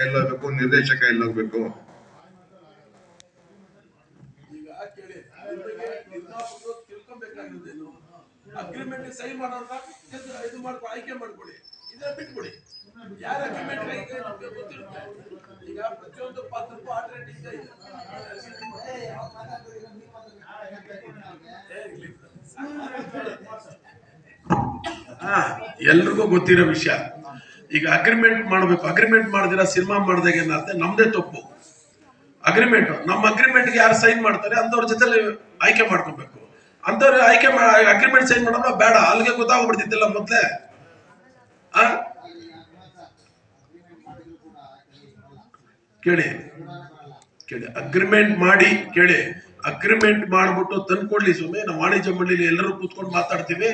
ಎಲ್ಲೋಗ್ಬೇಕು ನಿರ್ದೇಶಕ ಎಲ್ಲೋಗ್ಬೇಕು ಈಗ ಕೇಳಿ ನಿಮಗೆ ನಿರ್ಮಾಪಕರು ತಿಳ್ಕೊಬೇಕಾಗಿರೋದೇನು ಅಗ್ರಿಮೆಂಟ್ ಸಹಿ ಮಾಡೋರ್ನ ಇದು ಮಾಡ್ಕೊ ಆಯ್ಕೆ ಮಾಡ್ಕೊಡಿ ಇದನ್ನ ಬಿಟ್ಬಿಡಿ. ಯಾರ ಅಗ್ರಿಮೆಂಟ್ ಆಯ್ಕೆ ನಮ್ಗೆ ಗೊತ್ತಿರುತ್ತೆ. ಈಗ ಪ್ರತಿಯೊಂದು ಪಾತ್ರಕ್ಕೂ ಆಲ್ಟರ್ನೇಟ್ ಇದೆ. ಇದೆ. ಏ, ಇರ್ಲಿ. ಹಾ ಎಲ್ರಿಗೂ ಗೊತ್ತಿರೋ ವಿಷಯ. ಈಗ ಅಗ್ರಿಮೆಂಟ್ ಮಾಡಬೇಕು. ಅಗ್ರಿಮೆಂಟ್ ಮಾಡಿದಿರ ಸಿನಿಮಾ ಮಾಡಿದಾಗ ಏನಾಗುತ್ತೆ? ನಮ್ದೇ ತಪ್ಪು. ಅಗ್ರಿಮೆಂಟ್ ನಮ್ಮ ಅಗ್ರಿಮೆಂಟ್ಗೆ ಯಾರು ಸೈನ್ ಮಾಡ್ತಾರೆ ಅಂತವ್ರ ಜೊತೆಲಿ ಆಯ್ಕೆ ಮಾಡ್ಕೋಬೇಕು. ಅಂತವ್ರು ಆಯ್ಕೆ ಅಗ್ರಿಮೆಂಟ್ ಸೈನ್ ಮಾಡೋಣ ಬೇಡ. ಅಲ್ಲಿಗೆ ಗೊತ್ತಾಗ್ಬಿಡ್ತಿದ್ದಿಲ್ಲ ಮೊದ್ಲೇ. ಕೇಳಿ. ಕೇಳಿ. ಅಗ್ರಿಮೆಂಟ್ ಮಾಡಿ, ಕೇಳಿ. ಅಗ್ರಿಮೆಂಟ್ ಮಾಡ್ಬಿಟ್ಟು ತಂದ್ಕೊಡ್ಲಿ ಸುಮ್ಮನೆ ನಾವು ವಾಣಿಜ್ಯ ಮಂಡಳಿ ಎಲ್ಲರೂ ಕೂತ್ಕೊಂಡು ಮಾತಾಡ್ತೀವಿ.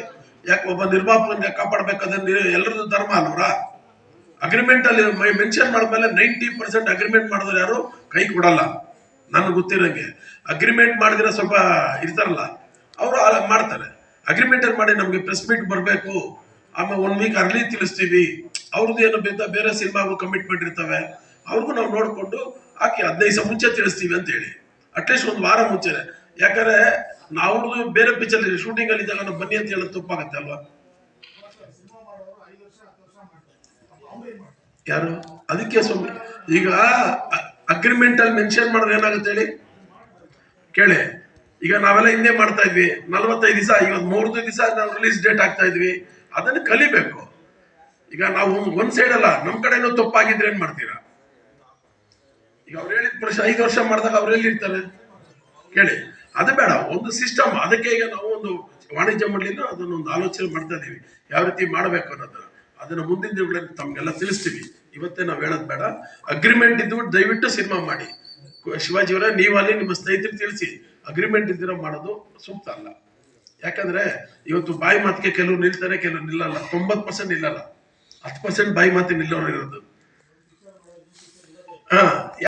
ಯಾಕೆ ಒಬ್ಬ ನಿರ್ಮಾಪಕನಿಗೆ ಕಾಪಾಡ್ಬೇಕಾದ್ರೆ ಎಲ್ಲರದ್ದು ಧರ್ಮ ಅಲ್ವರಾ? ಅಗ್ರಿಮೆಂಟ್ ಅಲ್ಲಿ ಮೆನ್ಷನ್ ಮಾಡಿದ್ಮೇಲೆ ನೈಂಟಿ ಪರ್ಸೆಂಟ್ ಅಗ್ರಿಮೆಂಟ್ ಮಾಡಿದ್ರೆ ಯಾರು ಕೈ ಕೊಡಲ್ಲ. ನನ್ಗೆ ಗೊತ್ತಿರೋಂಗೆ. ಅಗ್ರಿಮೆಂಟ್ ಮಾಡಿದ್ರೆ ಸ್ವಲ್ಪ ಇರ್ತಾರಲ್ಲ, ಅವರು ಮಾಡ್ತಾರೆ. ಅಗ್ರಿಮೆಂಟ್ ಮಾಡಿ ನಮಗೆ ಪ್ರೆಸ್ ಮೀಟ್ ಬರಬೇಕು, ಆಮೇಲೆ ಒನ್ ವೀಕ್ ಅರ್ಲಿ ತಿಳಿಸ್ತೀವಿ. ಅವ್ರದ್ದು ಏನು ಬೇರೆ ಸಿನಿಮಾಗಳು ಕಮಿಟ್ಮೆಂಟ್ ಇರ್ತವೆ. ಅವ್ರಿಗೂ ನಾವು ನೋಡಿಕೊಂಡು ಹಾಕಿ ಹದಿನೈದು ದಿವಸ ಮುಂಚೆ ತಿಳಿಸ್ತೀವಿ ಅಂತ ಹೇಳಿ. ಅಟ್ಲೀಸ್ಟ್ ಒಂದು ವಾರ ಮುಂಚೆನೆ. ಯಾಕಂದ್ರೆ ನಾವು ಬೇರೆ ಪಿಕ್ಚರ್ ಶೂಟಿಂಗ್ ಅಲ್ಲಿ ಇದ್ದಾಗ ಬನ್ನಿ ಅಂತ ಹೇಳೋದು ತಪ್ಪಾಗತ್ತೆ ಅಲ್ವಾ? ಯಾರು? ಅದಕ್ಕೆ ಸ್ವಾಮಿ, ಈಗ ಅಗ್ರಿಮೆಂಟ್ ಅಲ್ಲಿ ಮೆನ್ಷನ್ ಮಾಡಿದ್ರೆ ಏನಾಗುತ್ತೆ ಹೇಳಿ? ಕೇಳಿ. ಈಗ ನಾವೆಲ್ಲ ಹಿಂದೆ ಮಾಡ್ತಾ ಇದ್ವಿ. ನಲವತ್ತೈದು ದಿವಸ, ಇವತ್ತು ಮೂರ್ದು ದಿವಸ ನಾವು ರಿಲೀಸ್ ಡೇಟ್ ಆಗ್ತಾ ಇದ್ವಿ. ಅದನ್ನು ಕಲಿಬೇಕು. ಈಗ ನಾವು ಒಂದ್ ಸೈಡ್ ಅಲ್ಲ, ನಮ್ ಕಡೆನೂ ತಪ್ಪಾಗಿದ್ರೆ ಏನ್ ಮಾಡ್ತೀರಾ? ಈಗ ಅವ್ರು ಹೇಳಿದ ಪ್ರಶ್ನೆ, ಐದು ವರ್ಷ ಮಾಡಿದಾಗ ಅವ್ರು ಎಲ್ಲಿರ್ತಾರೆ? ಕೇಳಿ. ಅದು ಬೇಡ, ಒಂದು ಸಿಸ್ಟಮ್ ಅದಕ್ಕೆ ಈಗ ನಾವು ಒಂದು ವಾಣಿಜ್ಯ ಮಂಡಳಿನ ಅದನ್ನ ಒಂದು ಆಲೋಚನೆ ಮಾಡ್ತಾ ಇದ್ದೀವಿ ಯಾವ ರೀತಿ ಮಾಡಬೇಕು ಅನ್ನೋದನ್ನ. ಅದನ್ನ ಮುಂದಿನ ದಿನಗಳಲ್ಲಿ ತಮ್ಗೆಲ್ಲ ತಿಳಿಸ್ತೀವಿ. ಇವತ್ತೇ ನಾವು ಹೇಳೋದು ಬೇಡ. ಅಗ್ರಿಮೆಂಟ್ ಇದ್ದು ದಯವಿಟ್ಟು ಸಿನಿಮಾ ಮಾಡಿ. ಶಿವಾಜಿ ನೀವು ಅಲ್ಲಿ ನಿಮ್ಮ ಸ್ನೇಹಿತರು ತಿಳಿಸಿ. ಅಗ್ರಿಮೆಂಟ್ ಇದ್ದಿರೋ ಮಾಡೋದು ಸೂಕ್ತ ಅಲ್ಲ. ಯಾಕಂದ್ರೆ ಇವತ್ತು ಬಾಯಿ ಮಾತಿಗೆ ಕೆಲವರು ನಿಲ್ತಾರೆ, ಕೆಲವರು ನಿಲ್ಲಲ್ಲ. ತೊಂಬತ್ತು ಪರ್ಸೆಂಟ್ ನಿಲ್ಲಲ್ಲ. ಹತ್ತು ಪರ್ಸೆಂಟ್ ಬಾಯಿ ಮಾತಿಗೆ ನಿಲ್ಲೋರು ಇರೋದು. ಹಾ.